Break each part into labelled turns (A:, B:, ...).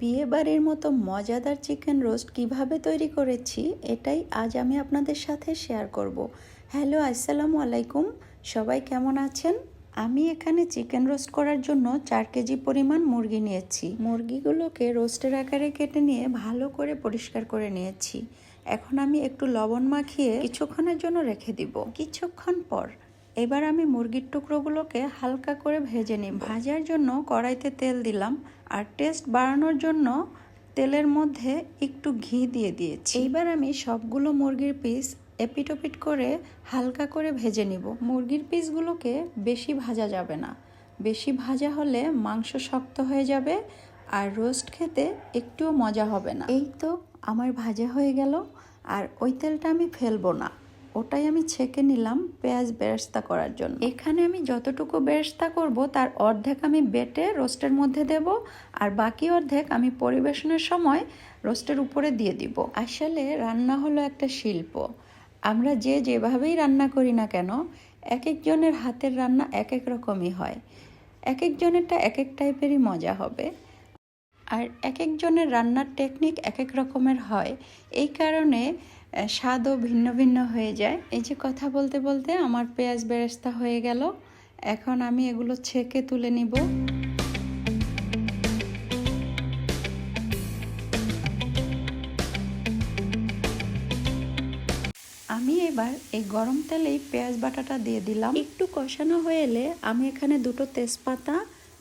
A: বিয়ে বাড়ির মতো মজাদার চিকেন রোস্ট কীভাবে তৈরি করেছি, এটাই আজ আমি আপনাদের সাথে শেয়ার করব। হ্যালো, আসসালামু আলাইকুম। সবাই কেমন আছেন? আমি এখানে চিকেন রোস্ট করার জন্য চার কেজি পরিমাণ মুরগি নিয়েছি। মুরগিগুলোকে রোস্টের আকারে কেটে নিয়ে ভালো করে পরিষ্কার করে নিয়েছি। এখন আমি একটু লবণ মাখিয়ে কিছুক্ষণের জন্য রেখে দিব। কিছুক্ষণ পর এবার আমি মুরগির টুকরোগুলোকে হালকা করে ভেজে নিই। ভাজার জন্য কড়াইতে তেল দিলাম আর টেস্ট বাড়ানোর জন্য তেলের মধ্যে একটু ঘি দিয়ে দিয়েছি। এইবার আমি সবগুলো মুরগির পিস এপিটোপিট করে হালকা করে ভেজে নিব। মুরগির পিসগুলোকে বেশি ভাজা যাবে না। বেশি ভাজা হলে মাংস শক্ত হয়ে যাবে আর রোস্ট খেতে একটুও মজা হবে না। এই তো আমার ভাজা হয়ে গেল আর ওই তেলটা আমি ফেলব না। ওটাই আমি ছেঁকে নিলাম পেঁয়াজ বেরেস্তা করার জন্য। এখানে আমি যতটুকু বেরেস্তা করব, তার অর্ধেক আমি বেটে রোস্টের মধ্যে দেব আর বাকি অর্ধেক আমি পরিবেশনের সময় রোস্টের উপরে দিয়ে দিব। আসলে রান্না হলো একটা শিল্প। আমরা যে যেভাবেই রান্না করি না কেন এক একজনের হাতের রান্না এক এক রকমই হয়। এক একজনেরটা এক এক টাইপেরই মজা হবে। আর এক একজনের রান্নার টেকনিক এক এক রকমের হয়। এই কারণে স্বাদও ভিন্ন ভিন্ন হয়ে যায়। এই যে কথা বলতে বলতে আমার পেঁয়াজ বেরেস্তা হয়ে গেল। এখন আমি এগুলো ছেঁকে তুলে নিব। আমি এবার এই গরম তেলেই পেঁয়াজ বাটাটা দিয়ে দিলাম। একটু কষানো হয়ে এলে আমি এখানে দুটো তেজপাতা,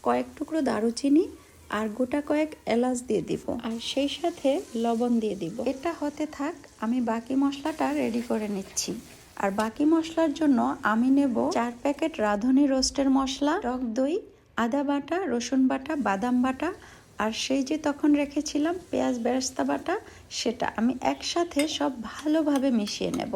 A: কয়েক টুকরো দারুচিনি আর গোটা কয়েক এলাচ দিয়ে দিব। আর সেই সাথে লবণ দিয়ে দিব। এটা হতে থাক আমি বাকি মশলাটা রেডি করে নিচ্ছি। আর বাকি মশলার জন্য আমি নেব চার প্যাকেট রাঁধুনি রোস্টের মশলা টক দই আদা বাটা রসুন বাটা বাদাম বাটা আর সেই যে তখন রেখেছিলাম পেঁয়াজ বেরেস্তা বাটা সেটা আমি একসাথে সব ভালোভাবে মিশিয়ে নেব।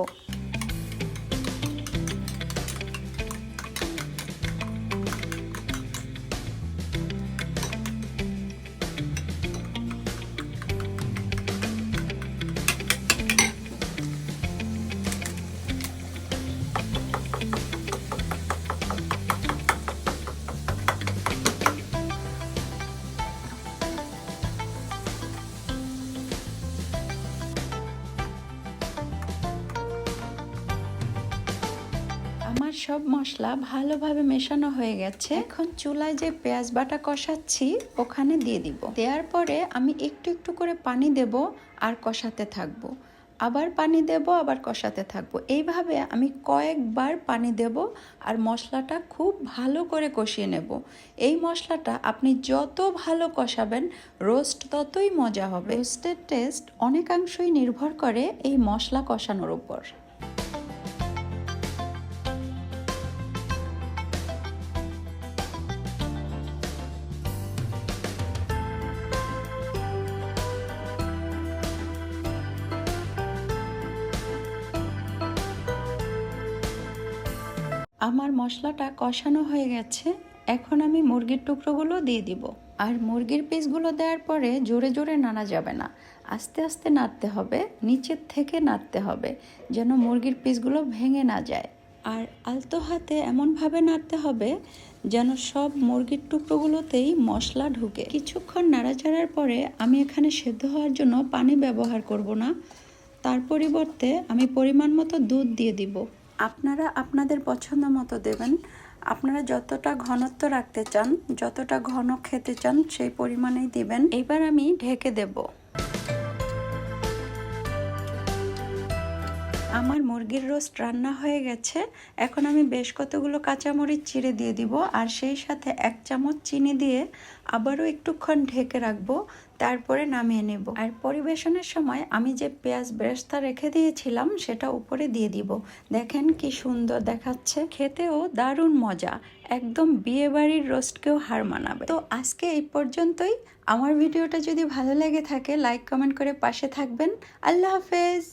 A: সব মশলা ভালোভাবে মেশানো হয়ে গেছে। এখন চুলায় যে পেঁয়াজ বাটা কষাচ্ছি, ওখানে দিয়ে দিব। দেওয়ার পরে আমি একটু একটু করে পানি দেব আর কষাতে থাকব। আবার পানি দেব, আবার কষাতে থাকব। এইভাবে আমি কয়েকবার পানি দেব আর মশলাটা খুব ভালো করে কষিয়ে নেব। এই মশলাটা আপনি যত ভালো কষাবেন, রোস্ট ততই মজা হবে। রোস্টের টেস্ট অনেকাংশই নির্ভর করে এই মশলা কষানোর উপর। আমার মশলাটা কষানো হয়ে গেছে, এখন আমি মুরগির টুকরোগুলো দিয়ে দিব। আর মুরগির পিসগুলো দেওয়ার পরে জোরে জোরে নাড়া যাবে না। আস্তে আস্তে নাড়তে হবে, নিচের থেকে নাড়তে হবে, যেন মুরগির পিসগুলো ভেঙে না যায়। আর আলতো হাতে এমনভাবে নাড়তে হবে, যেন সব মুরগির টুকরোগুলোতেই মশলা ঢুকে। কিছুক্ষণ নাড়াচাড়ার পরে আমি এখানে সেদ্ধ হওয়ার জন্য পানি ব্যবহার করব না। তার পরিবর্তে আমি পরিমাণ মতো দুধ দিয়ে দিব। আপনারা আপনাদের পছন্দ মতো দেবেন। আপনারা যতটা ঘনত্ব রাখতে চান, যতটা ঘন খেতে চান, সেই পরিমাণেই দিবেন। এবার আমি ঢেকে দেব। আমার মুরগির রোস্ট রান্না হয়ে গেছে। এখন আমি বেশ কতগুলো কাঁচামরিচ চিড়ে দিয়ে দিব। আর সেই সাথে এক চামচ চিনি দিয়ে আবারও একটুক্ষণ ঢেকে রাখব। তারপরে নামিয়ে নেব। আর পরিবেশনের সময় আমি যে পেঁয়াজ বেরেস্তা রেখে দিয়েছিলাম, সেটা উপরে দিয়ে দিব। দেখেন কি সুন্দর দেখাচ্ছে। খেতেও দারুণ মজা। একদম বিয়েবাড়ির রোস্টকেও হার মানাবে। তো আজকে এই পর্যন্তই। আমার ভিডিওটা যদি ভালো লেগে থাকে লাইক কমেন্ট করে পাশে থাকবেন। আল্লাহ হাফেজ!